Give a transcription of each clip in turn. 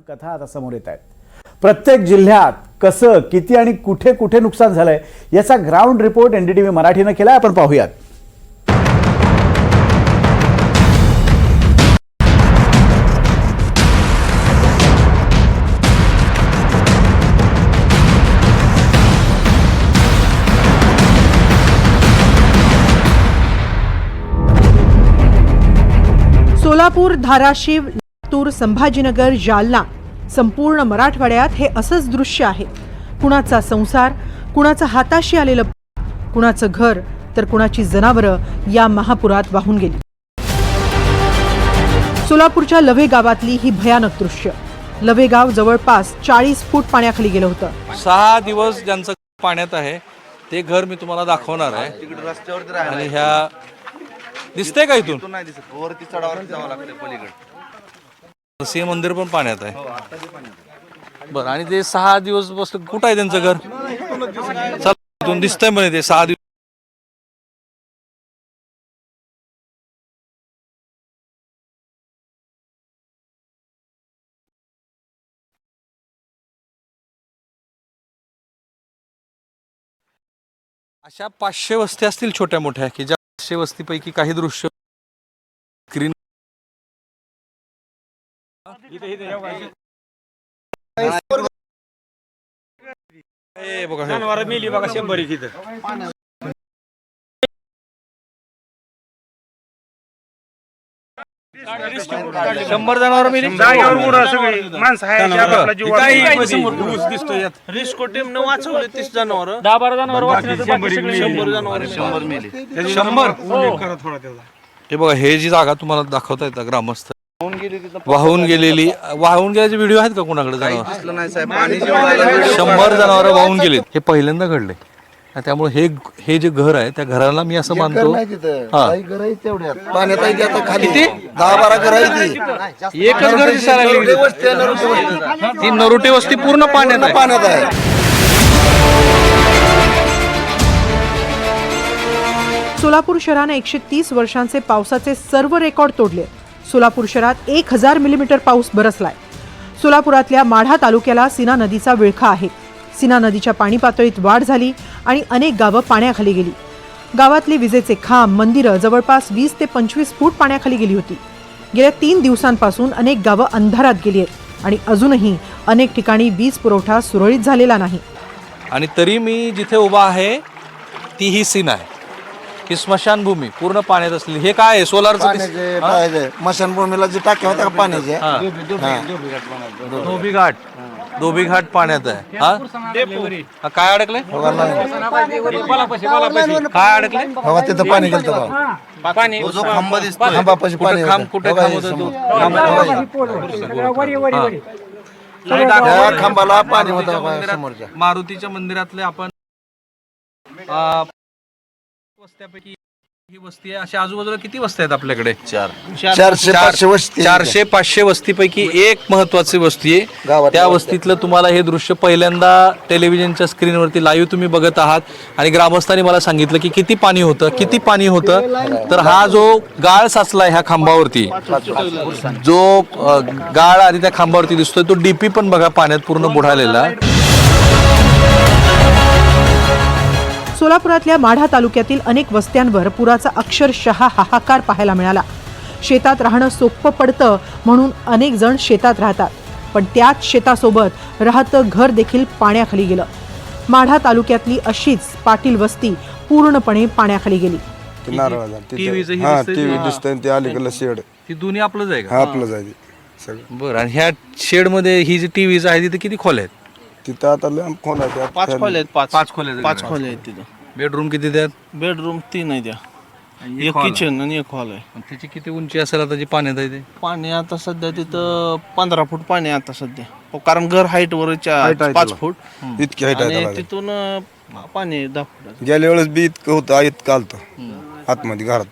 कथा आता समोर येत आहेत. प्रत्येक जिल्ह्यात कसं किती आणि कुठे कुठे नुकसान झालंय याचा ग्राउंड रिपोर्ट एनडीटीव्ही मराठीनं केलाय. आपण पाहूयात. सोलापूर धाराशिव लातूर संभाजीनगर जालना. संपूर्ण मराठवाड्यात हे असंच दृश्य आहे. कुणाचा संसार कुणाचं हाताशी आलेलं कुणाचं घर तर कुणाची जनावरं या महापुरात वाहून गेली. सोलापूरच्या लव्हे गावातली ही भयानक दृश्य. लव्हे गाव जवळपास चाळीस फूट पाण्याखाली गेलं होतं. सहा दिवस ज्यांचं पाण्यात आहे ते घर मी तुम्हाला दाखवणार आहे. तिकडे रस्त्यावरती आणि ह्या दिसतंय का इथून? राहायला नाही दिसत. वरती चढावर जावं लागतं पलीकडे. सिंह मंदिर पण पाण्यात आहे. बरं आणि ते सहा दिवस बस कुठं आहे त्यांचं घर? चला, इथून दिसतंय म्हणे ते सहा दिवस अशा पाचशे वस्ती असतील छोट्या मोठ्या की ज्या पाचशे वस्तीपैकी काही दृश्य हे बघा हे. मिली बघा शंभर एक इथं. शंभर उडा सगळी. माणसं आहे आपला जीव रिस्को टीम न वाचवले तीस जनावर. दहा बारा जणांवर वाचण्याचं बाकी सगळे शंभर जनावर शंभर मेले. शंभर? हे बघा हे जी जागा तुम्हाला दाखवता येतं ग्रामस्थ वाहून गेलेली वाहून गेल्याचे व्हिडिओ आहेत का कोणाकडे जनावर? दिसलं नाही साहेब पाणी जेव्हा आलं, शंभर जनावर वाहून गेलेत. हे पहिल्यांदा घडले आणि त्यामुळे हे हे जे घर आहे त्या घराला मी असं मानतो हा. पाण्यात आहे ती आता खाली? दहा बारा घर आहे ती. एकच घर दिसायला लागली ती नरोटे वस्ती पूर्ण पाण्यात आहे. पाण्यात आहे. सोलापूर शहराने एकशे तीस वर्षांचे पावसाचे सर्व रेकॉर्ड तोडले. सोलापूर शहरात एक हजार मिलीमीटर पाऊस बरसलाय. सोलापुरातल्या माढा तालुक्याला सीना नदीचा विळखा आहे. सीना नदीच्या पाणी पातळीत वाढ झाली आणि अनेक गावं पाण्याखाली गेली. गावातली विजेचे खांब मंदिरं जवळपास वीस ते पंचवीस फूट पाण्याखाली गेली होती. गेल्या तीन दिवसांपासून अनेक गावं अंधारात गेली आहेत आणि अजूनही अनेक ठिकाणी वीज पुरवठा सुरळीत झालेला नाही. आणि तरी मी जिथे उभा आहे ती ही सीन आहे. ही स्मशानभूमी पूर्ण पाण्यात असलेली. हे काय आहे? सोलारचं पाण्याचे पाहिजे मशानभूमीला जे टाक्या होत्या का पाण्याचे? धोबी घाट धोबी घाट पाण्यात आहे. हा? हा काय अडकले? काय अडकले? हवा तिथं पाणी गेलं का जो खांब दिसतो खांबापाशी पाणी कुठे खांब होतं. कुठे खांब समोर. त्या खांबाला पाणी होतं बघा समोरच्या. मारुतीच्या मंदिरातले आपण वस्त्यापैकी ही वस्ती आहे. अशा आजूबाजूला किती वस्त्या आहेत आपल्याकडे? चारशे पाचशे वस्ती चारशे पाचशे वस्तीपैकी एक महत्वाची वस्ती आहे. त्या वस्तीतलं तुम्हाला हे दृश्य पहिल्यांदा टेलिव्हिजनच्या स्क्रीनवरती लाईव्ह तुम्ही बघत आहात. आणि ग्रामस्थांनी मला सांगितलं की किती पाणी होतं किती पाणी होतं. तर हा जो गाळ साचलाय ह्या खांबावरती जो अ, गाळ आणि त्या खांबावरती दिसतोय तो डीपी पण बघा पाण्यात पूर्ण बुडालेला. सोलापुरातल्या माढा तालुक्यातील अनेक वस्त्यांवर पुराचा अक्षरशः हाहाकार पाहायला मिळाला. शेतात राहणं सोपं पडतं म्हणून अनेक जण शेतात राहतात. पण त्याच शेतासोबत राहतं घर देखील पाण्याखाली गेलं. माढा तालुक्यातली अशीच पाटील वस्ती पूर्णपणे पाण्याखाली गेली. ते नारळाला टीव्हीचं हे दिसतंय टीव्ही ते. दिसतंय ते अलीकडलं शेड. ती दोन्ही आपलंच आहे हा का आपलं जायचे सगळं. बरं आणि ह्या शेडमध्ये ही जी टीव्हीज आहे तिथे किती खोल्या आहेत? तिथं आता लय खोल आहे त्या पाच खोल्या आहेत पाच. पाच खोल्या आहेत. पाच खोल्या आहेत तिथं. बेडरूम किती त्यात बेडरूम तीन आहे त्या. एक किचन आणि एक हॉल आहे. त्याची किती उंची असेल आता जी पाण्यात आहे ते? पाणी आता सध्या तिथं पंधरा फूट पाणी आहे आता सध्या. हो, कारण घर हाईट वर आहे पाच. फूट. इतकी हाईट आहे आणि त्याला. तिथून अं, पाणी आहे दहा फुटाचं गेल्या वेळेस बी इतकं होतं इतकं आलतं. आतमध्ये घरात.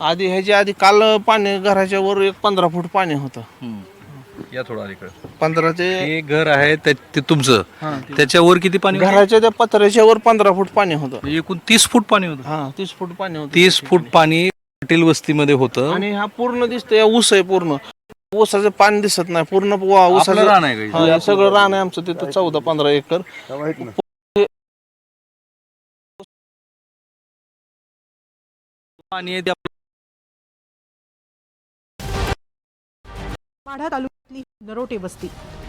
आधी ह्याच्या आधी काल पाणी घराच्या वर एक पंधरा फूट पाणी होतं. या थोडं अलीकडे. पंधरा ते हे घर आहे ते तुमचं. त्याच्यावर किती पाणी होतं? घराच्या त्या पत्र्याच्या वर पंधरा फूट पाणी होतं. म्हणजे एकूण तीस फूट पाणी होतं. हा तीस फूट पाणी होतं. तीस फूट पाणी पाटील वस्तीमध्ये होतं. आणि हा पूर्ण दिसतोय ऊस आहे पूर्ण. ऊसाचं पाणी दिसत नाही पूर्ण वा- ऊसाचं रान आहे का हा, हे सगळं रान आहे आमचं तिथं चौदा पंधरा एकर. पाणी आहे त्या माढा तालुक्यातली नरोटे वस्ती.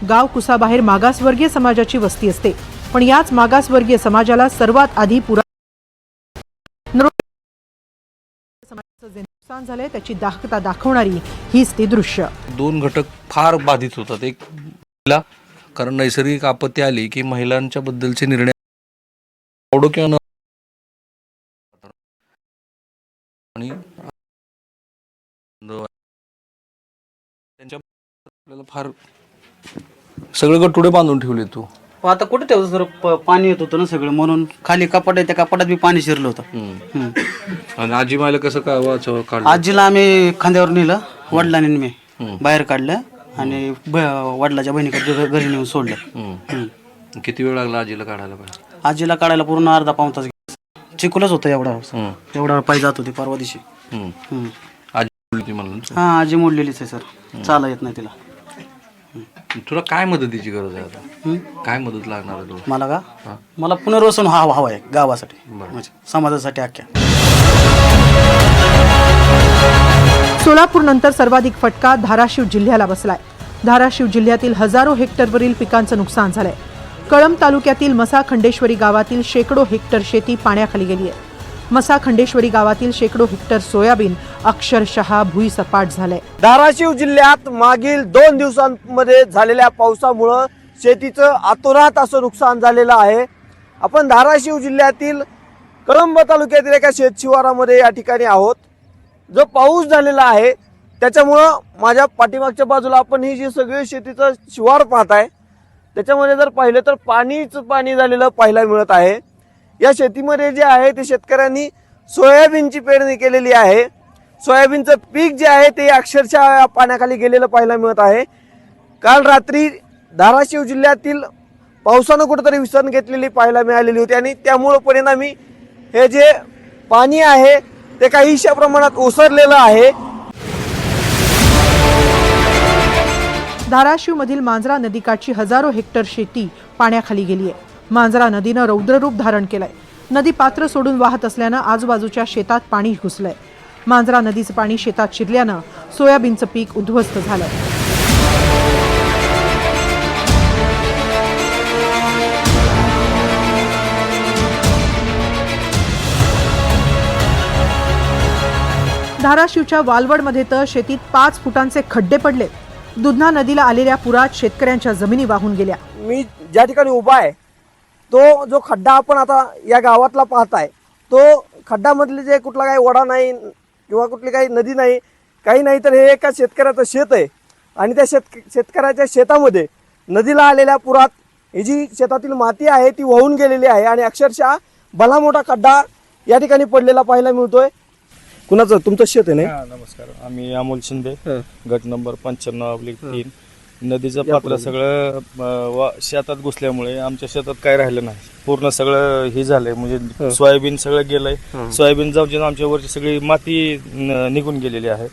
गाव कुसाबाहेर मागासवर्गीय समाजाची वस्ती असते. पण याच मागासवर्गीय समाजाला सर्वात आधी पुरा समाजाचं जे नुकसान झालंय त्याची दाखता दाखवणारी हीच ती दृश्य. दोन घटक फार बाधित होतात. एक महिला कारण नैसर्गिक आपत्ती आली की महिलांच्या बद्दलचे निर्णय आवडो किंवा न आपल्याला फार सगळे गटुडे बांधून ठेवले तू पण आता कुठे ठेवतो सर प- पाणी येत होतं ना सगळं म्हणून खाली कपाट आहे त्या कपाटात बी पाणी शिरलं होतं हम्म. आणि आजी मायला कसं काय वाचव काढलं आजीला आम्ही खांद्यावर नेलं वडिलांनी मी बाहेर काढलं आणि ब- वडिलाच्या बहिणीकडे घ- घरी नेऊन सोडलं हम्म. हम्म. किती वेळ लागला आजीला काढायला आजीला काढायला पूर्ण अर्धा पाऊन तास गेला. चिखलच होतं एवढा एवढा पाय जात होती परवा दिवशी हम्म. हम्म. आजी बोलली होती मला ना. हा आजी मोडलेलीच आहे सर चाला येत नाही तिला तुला काय मदतीची गरज आहे आता? काय मदत लागणार आहे तुला? मला का? मला पुनर्वसन हा हवा आहे गावासाठी. म्हणजे समाजासाठी अख्ख्या सोलापूर नंतर सर्वाधिक फटका धाराशिव जिल्ह्याला बसलाय. धाराशिव जिल्ह्यातील हजारो हेक्टरवरील पिकांचं नुकसान झालंय. कळंब तालुक्यातील मसा खंडेश्वरी गावातील शेकडो हेक्टर शेती पाण्याखाली गेली आहे. मसा खंडेश्वरी गावातील शेकडो हेक्टर सोयाबीन अक्षरशः भुईसपाट झालंय. धाराशिव जिल्ह्यात मागील दोन दिवसांमध्ये झालेल्या पावसामुळं शेतीचं आतोरात असं नुकसान झालेलं आहे. आपण धाराशिव जिल्ह्यातील कळंब तालुक्यातील एका शेत शिवारामध्ये या ठिकाणी आहोत. जो पाऊस झालेला आहे त्याच्यामुळं माझ्या पाठीमागच्या बाजूला आपण ही जी सगळी शेतीचं शिवार पाहताय त्याच्यामध्ये जर पाहिलं तर पाणीच पाणी झालेलं पाहायला मिळत आहे. या शेतीमध्ये जे आहे ते शेतकऱ्यांनी सोयाबीनची पेरणी केलेली आहे. सोयाबीनचं पीक जे आहे ते अक्षरशः पाण्याखाली गेलेलं पाहायला मिळत आहे. काल रात्री धाराशिव जिल्ह्यातील पावसानं कुठंतरी विसरण घेतलेली पाहायला मिळालेली होती आणि त्यामुळं परिणामी हे जे पाणी आहे ते काहीशा प्रमाणात ओसरलेलं आहे. धाराशिवमधील मांजरा नदीकाठची हजारो हेक्टर शेती पाण्याखाली गेली आहे. मांजरा नदीनं रौद्ररूप धारण केलंय. नदी पात्र सोडून वाहत असल्यानं आजूबाजूच्या शेतात पाणी घुसलंय. मांजरा नदीचं पाणी शेतात शिरल्यानं सोयाबीनचं पीक उद्ध्वस्त झालं धाराशिवच्या वालवडमध्ये तर शेतीत पाच फुटांचे खड्डे पडले दुधना नदीला आलेल्या पुरात शेतकऱ्यांच्या जमिनी वाहून गेल्या. मी ज्या ठिकाणी उभा आहे तो जो खड्डा आपण आता या गावातला पाहताय तो खड्डामधले जे कुठला काही वडा नाही किंवा कुठली काही नदी नाही काही नाही तर हे एका शेतकऱ्याचं शेत आहे. आणि त्या शेत शेतकऱ्याच्या शेतामध्ये नदीला आलेल्या पुरात ही जी शेतातील माती आहे ती वाहून गेलेली आहे आणि अक्षरशः भला मोठा खड्डा या ठिकाणी पडलेला पाहायला मिळतोय. कुणाचं? तुमचं शेत आहे ना हा नमस्कार. आम्ही अमोल शिंदे. गट नंबर पंच्याण्णव अब्लिक तीन. नदीचं पात्र सगळं अं, वा- शेतात घुसल्यामुळे आमच्या शेतात काय राहिलं नाही. पूर्ण सगळं हे झालंय म्हणजे सोयाबीन सगळं गेलंय. सोयाबीन जाऊन आमच्या वरची सगळी माती न- निघून गेलेली आहे.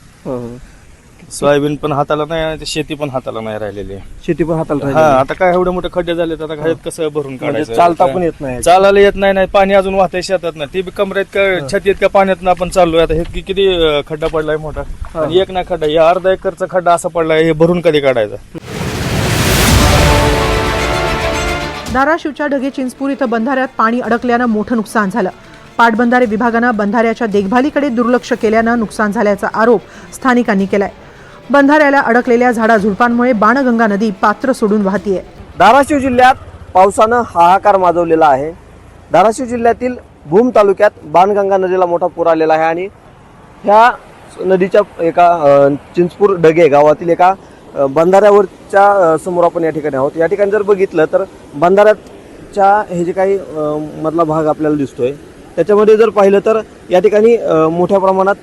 सोयाबीन पण हाताला नाही शेती पण हाताला नाही राहिलेली. आहे. शेती पण हाताला हा आता काय एवढे मोठे खड्डे झाले आता ह्यात कसं भरून म्हणजे काढायचं? चालता पण येत नाही. चालायला येत नाही नाही पाणी अजून वाहतंय शेतात ना. ते बी कमरेत का छातीत का पाण्यात आपण चाललोय. आता हे कि- किती अं, खड्डा पडलाय मोठा? आणि एक नाही खड्डा या अर्धा एकरचा खड्डा असा पडलाय हे भरून कधी काढायचा? धाराशिवच्या ढगे चिंचपूर इथं बंधाऱ्यात पाणी अडकल्यानं मोठं नुकसान झालं. पाटबंधारे विभागानं बंधाऱ्याच्या देखभालीकडे दुर्लक्ष केल्यानं नुकसान झाल्याचा आरोप स्थानिकांनी केलाय. बंधाऱ्याला अडकलेल्या झाडाझुडपांमुळे बाणगंगा नदी पात्र सोडून वाहतीये. धाराशिव जिल्ह्यात पावसानं हाहाकार माजवलेला आहे. धाराशिव जिल्ह्यातील भूम तालुक्यात बाणगंगा नदीला मोठा पूर आलेला आहे आणि ह्या नदीच्या एका चिंचपूर डगे गावातील एका बंधाऱ्यावरच्या समोर आपण या ठिकाणी आहोत. या ठिकाणी जर बघितलं तर बंधाऱ्याच्या हे जे काही मधला भाग आपल्याला दिसतोय त्याच्यामध्ये जर पाहिलं तर या ठिकाणी मोठ्या प्रमाणात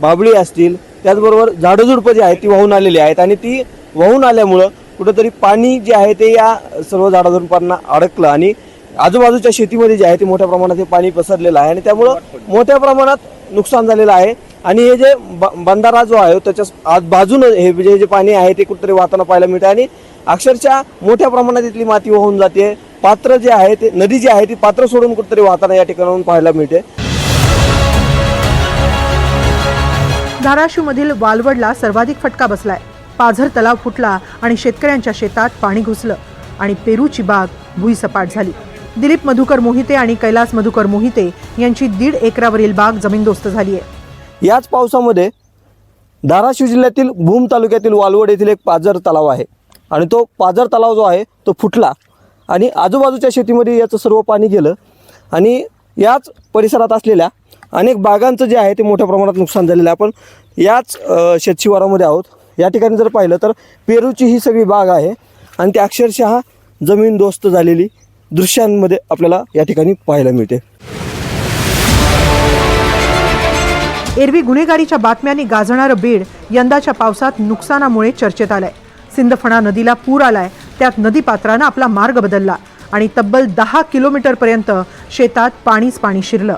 बाबळी असतील त्याचबरोबर झाडझुडपं जी आहेत ती वाहून आलेली आहेत. आणि ती वाहून आल्यामुळं कुठंतरी पाणी जे आहे ते या सर्व झाडाझुडपांना अडकलं. आणि आजूबाजूच्या शेतीमध्ये जे आहे ते मोठ्या प्रमाणात हे पाणी पसरलेलं आहे. आणि त्यामुळं मोठ्या प्रमाणात नुकसान झालेलं आहे. आणि हे जे ब- बंधारा जो आहे त्याच्या आज बाजूनं हे जे जे पाणी आहे ते कुठंतरी वाहताना पाहायला मिळते आणि अक्षरशः मोठ्या प्रमाणात इथली माती वाहून जाते. पात्र जे आहे ते नदी जी आहे ती पात्र सोडून कुठंतरी वाहताना या ठिकाणाहून पाहायला मिळते. धाराशिवमधील वालवडला सर्वाधिक फटका बसलाय. पाझर तलाव फुटला आणि शेतकऱ्यांच्या शेतात पाणी घुसलं आणि पेरूची बाग भुईसपाट झाली. दिलीप मधुकर मोहिते आणि कैलास मधुकर मोहिते यांची दीड एकरावरील बाग जमीनदोस्त झाली आहे याच पावसामध्ये धाराशिव जिल्ह्यातील भूम तालुक्यातील वालवड येथील एक पाझर तलाव आहे. आणि तो पाझर तलाव जो आहे तो फुटला आणि आजूबाजूच्या शेतीमध्ये याचं सर्व पाणी गेलं. आणि याच परिसरात असलेल्या अनेक बागांचं जे आहे ते मोठ्या प्रमाणात नुकसान झालेलं आहे. आपण याच शेतशिवारामध्ये आहोत. या ठिकाणी जर पाहिलं तर पेरूची ही सगळी बाग आहे आणि ती अक्षरशः जमीनदोस्त झालेली दृश्यांमध्ये आपल्याला या ठिकाणी पाहायला मिळते. एरवी गुन्हेगारीच्या बातम्यांनी गाजणारं बीड यंदाच्या पावसात नुकसानामुळे चर्चेत आलंय. सिंदफणा नदीला पूर आलाय. त्यात नदीपात्रानं आपला मार्ग बदलला आणि तब्बल दहा किलोमीटरपर्यंत शेतात पाणीच पाणी शिरलं.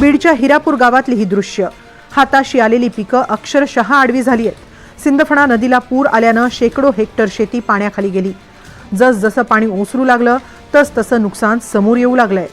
बीडच्या हिरापूर गावातली ही दृश्य. हाताशी आलेली पिकं अक्षरशः आडवी झाली आहेत. सिंदफणा नदीला पूर आल्यानं शेकडो हेक्टर शेती पाण्याखाली गेली. जसजसं पाणी ओसरू लागलं तस तसं नुकसान समोर येऊ लागलंय.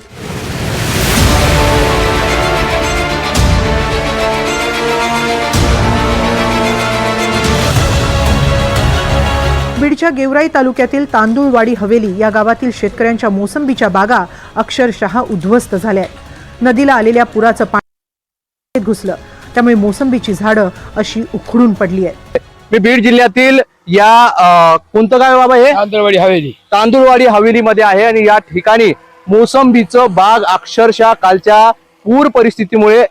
बीडच्या गेवराई तालुक्यातील तांदूळवाडी हवेली या गावातील शेतकऱ्यांच्या मोसंबीच्या बागा अक्षरशः उद्ध्वस्त झाल्या आहेत. नदीला आलेल्या पुराचं पाणी घुसलं. त्यामुळे मोसंबीची झाडं अशी उखडून पडली आहेत. मी बीड जिल्ह्यातील या कोणतं गाव बाबा हे? तांदळवाडी हवेली. तांदूळवाडी हवेलीमध्ये आहे आणि या ठिकाणी मोसंबीचं बाग अक्षरशः कालच्या पूर परिस्थितीमुळे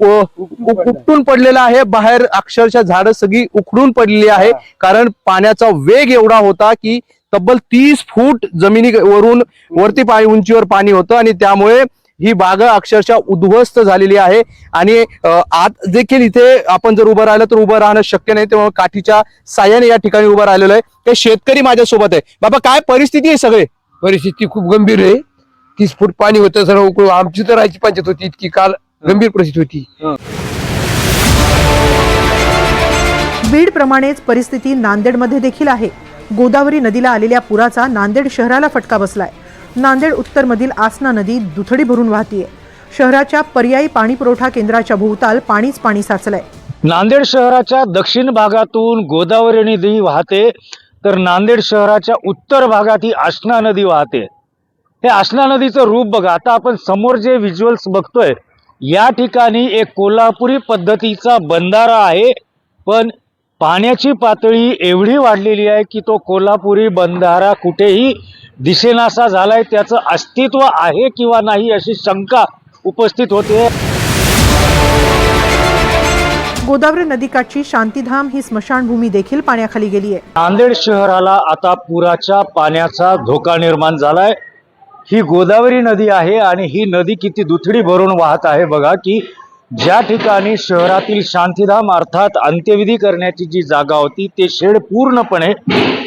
उपटून पडलेलं आहे. बाहेर अक्षरशः झाडं सगळी उखडून पडलेली आहे. कारण पाण्याचा वेग एवढा होता की तब्बल तीस फूट जमिनीवरून वरती पाणी उंचीवर पाणी होतं आणि त्यामुळे ही बाग अक्षरशः उद्ध्वस्त झालेली आहे. आणि आत देखील इथे आपण जर उभं राहिलं तर उभं राहणं शक्य नाही. त्यामुळे काठीच्या साह्याने या ठिकाणी उभं राहिलेलं आहे. ते शेतकरी माझ्यासोबत आहे. बाबा काय परिस्थिती आहे सगळे? परिस्थिती खूप गंभीर आहे. तीस फूट पाणी होतं सर्व आमची तर राहायची पंचायत होती. इतकी काल गंभीर परिस्थिती होती. बीड प्रमाणेच परिस्थिती नांदेडमध्ये देखील आहे. गोदावरी नदीला आलेल्या पुराचा नांदेड शहराला फटका बसलाय. नांदेड उत्तरमधील आसना नदी दुथडी भरून वाहतीये. शहराच्या पर्यायी पाणी पुरवठा केंद्राच्या भोवताल पाणीच पाणी साचलंय. नांदेड शहराच्या दक्षिण भागातून गोदावरी नदी वाहते तर नांदेड शहराच्या उत्तर भागात ही आसना नदी वाहते. हे आसना नदीचं रूप बघा. आता आपण समोर जे व्हिज्युअल्स बघतोय या ठिकाणी एक कोल्हापुरी पद्धतीचा बंधारा आहे. पण पाण्याची पातळी एवढी वाढलेली आहे की तो कोल्हापुरी बंधारा कुठेही दिसेनासा झालाय त्याचं अस्तित्व आहे किंवा नाही अशी शंका उपस्थित होते. गोदावरी नदीकाठची शांतीधाम ही स्मशानभूमी देखील पाण्याखाली गेली आहे. नांदेड शहराला आता पुराच्या पाण्याचा धोका निर्माण झालाय. ही गोदावरी नदी आहे आणि ही नदी किती दुथडी भरून वाहत आहे बघा की ज्या ठिकाणी शहरातील शांतीधाम अर्थात अंत्यविधी करण्याची जी जागा होती ते शेड पूर्णपणे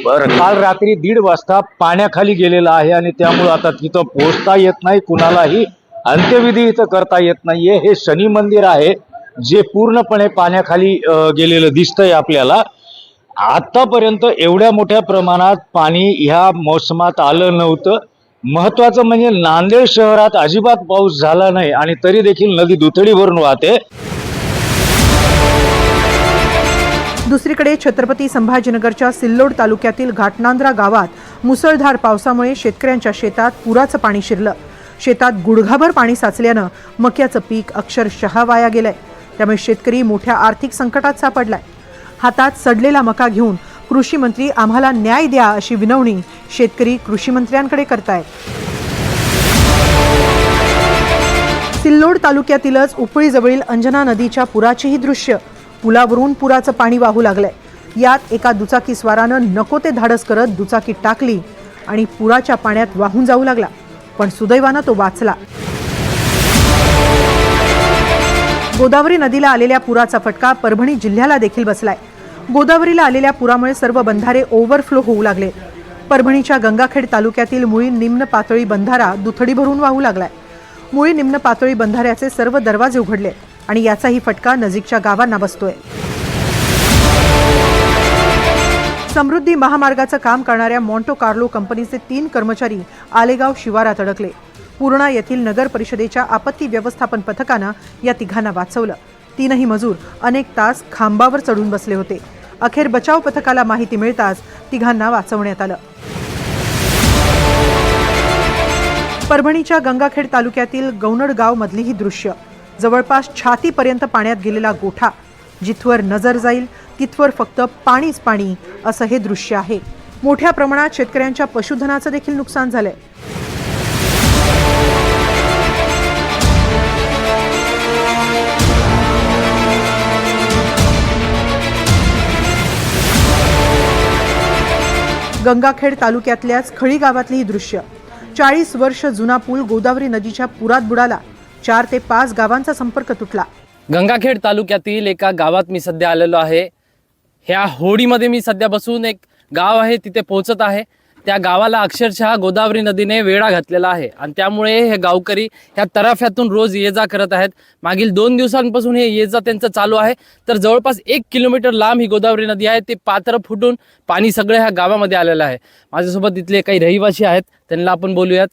काल रात्री दीड वाजता पाण्याखाली गेलेलं आहे आणि त्यामुळे आता तिथं पोहोचता येत नाही कुणालाही अंत्यविधी इथं करता येत नाहीये. हे शनी मंदिर आहे जे पूर्णपणे पाण्याखाली गेलेलं दिसतंय आपल्याला. आतापर्यंत एवढ्या मोठ्या प्रमाणात पाणी ह्या मोसमात आलं नव्हतं. महत्वाचं म्हणजे नांदेड शहरात अजिबात पाऊस झाला नाही आणि तरी देखील नदी दुथडी भरून वाहते. दुसरीकडे छत्रपती संभाजीनगरच्या सिल्लोड तालुक्यातील घाटनांद्रा गावात मुसळधार पावसामुळे शेतकऱ्यांच्या शेतात पुराचं पाणी शिरलं. शेतात गुडघाभर पाणी साचल्यानं मक्याचं पीक अक्षरशः वाया गेलंय. त्यामुळे शेतकरी मोठ्या आर्थिक संकटात सापडलाय. हातात सडलेला मका घेऊन कृषी मंत्री आम्हाला न्याय द्या अशी विनवणी शेतकरी कृषी मंत्र्यांकडे करतायत. सिल्लोड तालुक्यातीलच उपळीजवळील अंजना नदीच्या पुराचीही दृश्य. पुलावरून पुराचं पाणी वाहू लागलंय. यात एका दुचाकीस्वारानं नको ते धाडस करत दुचाकी टाकली आणि पुराच्या पाण्यात वाहून जाऊ लागला पण सुदैवानं तो वाचला. गोदावरी नदीला आलेल्या पुराचा फटका परभणी जिल्ह्याला देखील बसलाय. गोदावरीला आलेल्या पुरामुळे सर्व बंधारे ओव्हरफ्लो होऊ लागले. परभणीच्या गंगाखेड तालुक्यातील मुळी निम्न पातळी बंधारा दुथडी भरून वाहू लागलाय. मुळी निम्न पातळी बंधाऱ्याचे सर्व दरवाजे उघडले आणि याचाही फटका नजीकच्या गावांना बसतोय. समृद्धी महामार्गाचं काम करणाऱ्या मॉन्टो कार्लो कंपनीचे तीन कर्मचारी आलेगाव शिवारात अडकले. पूर्णा येथील नगर परिषदेच्या आपत्ती व्यवस्थापन पथकानं या तिघांना वाचवलं. तीनही मजूर अनेक तास खांबावर चढून बसले होते. अखेर बचाव पथकाला माहिती मिळताच तिघांना वाचवण्यात आलं. परभणीच्या गंगाखेड तालुक्यातील गौनड मधली ही दृश्य. जवळपास छातीपर्यंत पाण्यात गेलेला गोठा जिथवर नजर जाईल तिथवर फक्त पाणीच पाणी असं हे दृश्य आहे. मोठ्या प्रमाणात शेतकऱ्यांच्या पशुधनाचं देखील नुकसान झालंय. गंगाखेड तालुक्यातल्याच खळी गावातली ही दृश्य. चाळीस वर्ष जुना पूल गोदावरी नदीच्या पुरात बुडाला. चार ते पाच गावांचा संपर्क तुटला. गंगाखेड तालुक्यातील एका गावात मी सध्या आलेलो आहे. ह्या होडीमध्ये मी सध्या बसून एक गाव आहे तिथे पोहोचत आहे. त्या गावाला अक्षरशः गोदावरी नदीने वेढा घातलेला आहे. आणि त्यामुळे हे गावकरी ह्या तराफ्यातून रोज ये जा करत आहेत. मागील दोन दिवसांपासून हे ये जा त्यांचं चालू आहे. तर जवळपास एक किलोमीटर लांब ही गोदावरी नदी आहे. ते पात्र फुटून पाणी सगळं ह्या गावामध्ये आलेलं आहे. माझ्यासोबत इथले काही रहिवासी आहेत. त्यांना आपण बोलूयात.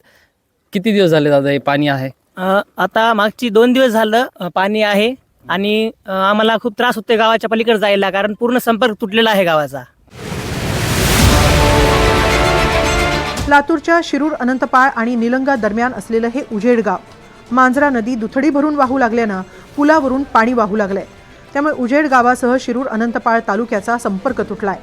किती दिवस झाले दादा हे पाणी आहे? आता मागची दोन दिवस झालं पाणी आहे. आणि आम्हाला खूप त्रास होते गावाच्या पलीकडे जायला. कारण पूर्ण संपर्क तुटलेला आहे गावाचा. लातूरच्या शिरूर अनंतपाळ आणि निलंगा दरम्यान असलेलं हे उजेड गाव मांजरा नदी दुथडी भरून वाहू लागल्यानं पुलावरून पाणी वाहू लागलंय. त्यामुळे उजेड गावासह शिरूर अनंतपाळ तालुक्याचा संपर्क तुटलाय.